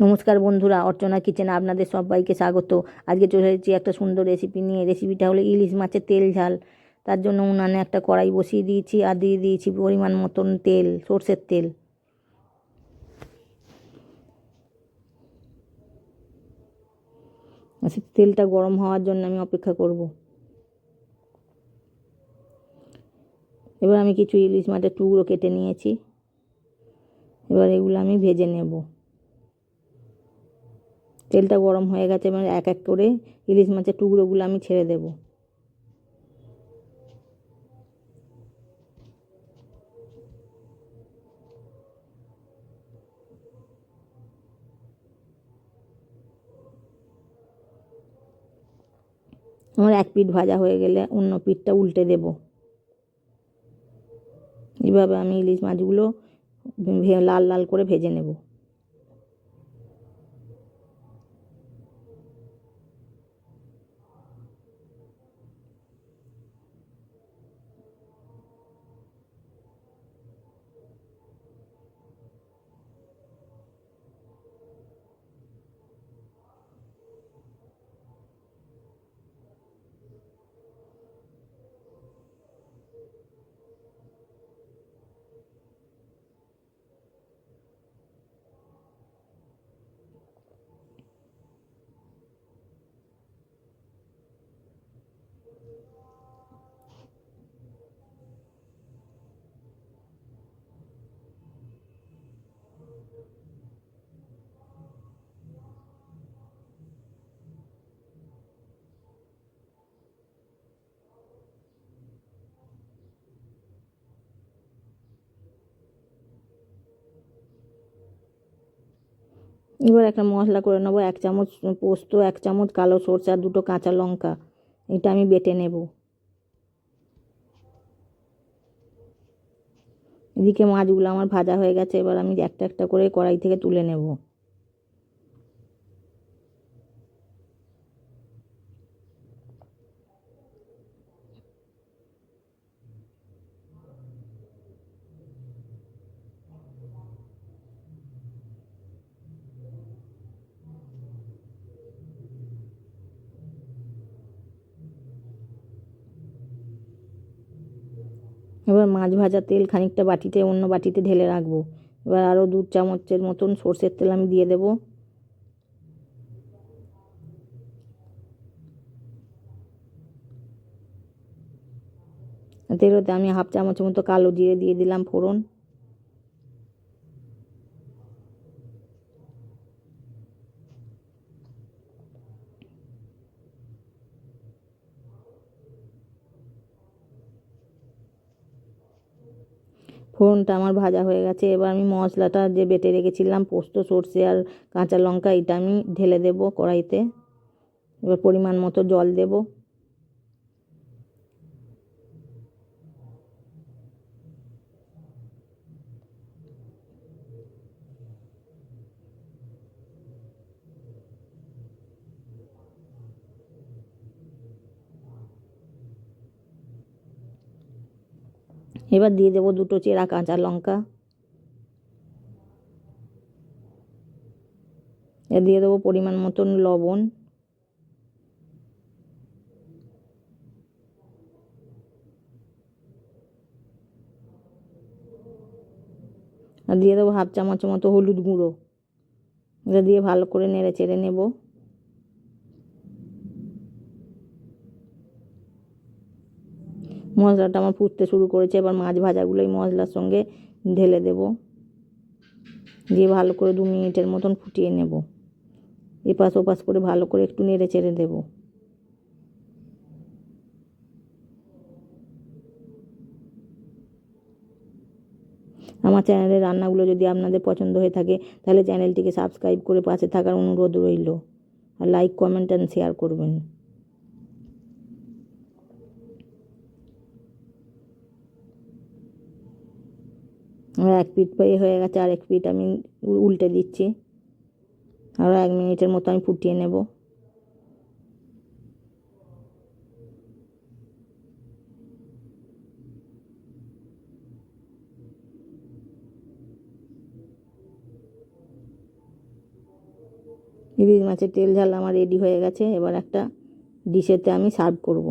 নমস্কার বন্ধুরা অর্চনা কিচেনে আপনাদের সবাইকে স্বাগত। আজকে চলে এসেছি একটা সুন্দর রেসিপি নিয়ে। রেসিপিটা হলো ইলিশ মাছের তেল ঝাল। তার জন্য উনানে একটা কড়াই বসিয়ে দিয়েছি আর দিয়ে দিয়েছি পরিমাণ মতন তেল সর্ষের তেল। আচ্ছা, তেলটা গরম হওয়ার জন্য আমি অপেক্ষা করব। এবার আমি কিছু ইলিশ মাছের টুকরো কেটে নিয়েছি। এবার এগুলো আমি ভেজে নেব। তেলটা গরম হয়ে গেছে, এবার এক এক করে ইলিশ মাছের টুকরোগুলো আমি ছেড়ে দেব। আমার এক পিঠ ভাজা হয়ে গেলে অন্য পিঠটা উল্টে দেব। এভাবে আমি ইলিশ মাছগুলো লাল লাল করে ভেজে নেব। এবার একটা মশলা করে নেব, এক চামচ পোস্ত, এক চামচ কালো সরষে, দুটো কাঁচা লঙ্কা। এটা আমি বেটে নেব। এদিকে মাছগুলো আমার ভাজা হয়ে গেছে, এবার আমি একটা একটা করে কড়াই থেকে তুলে নেব। এবার মাছ ভাজা তেল খানিকটা বাটিতে, অন্য বাটিতে ঢেলে রাখব। এবার আরও দু চামচের মতন সর্ষের তেল আমি দিয়ে দেবো। তেলতে আমি হাফ চামচের মতো কালো জিরে দিয়ে দিলাম ফোড়ন। ফোড়নটা আমার ভাজা হয়ে গেছে। এবার আমি মশলাটা যে বেটে রেখেছিলাম, পোস্ত, সর্ষে আর কাঁচা লঙ্কা, এটা আমি ঢেলে দেবো কড়াইতে। এবার পরিমাণ মতো জল দেব। এবার দিয়ে দেবো দুটো চেরা কাঁচা লঙ্কা। দিয়ে দেবো পরিমাণ মতন লবণ। আর দিয়ে দেবো হাফ চামচ মতো হলুদ গুঁড়ো। এটা দিয়ে ভালো করে নেড়ে চেড়ে নেব। মশলাটা আমার ফুটতে শুরু করেছে, এবার মাছ ভাজাগুলো এই মশলার সঙ্গে ঢেলে দেব। দিয়ে ভালো করে দু মিনিটের মতন ফুটিয়ে নেব। এপাশ ওপাশ করে ভালো করে একটু নেড়ে চেড়ে দেবো। আমার চ্যানেলের রান্নাগুলো যদি আপনাদের পছন্দ হয়ে থাকে, তাহলে চ্যানেলটিকে সাবস্ক্রাইব করে পাশে থাকার অনুরোধ রইল। আর লাইক, কমেন্ট অ্যান্ড শেয়ার করবেন। আমার এক পিঠ পেয়ে হয়ে গেছে, আর এক পিঠ আমি উল্টে দিচ্ছি। আরও এক মিনিটের মতো আমি ফুটিয়ে নেব। ইলিশ মাছের তেল ঝাল আমার রেডি হয়ে গেছে। এবার একটা ডিশেতে আমি সার্ভ করব।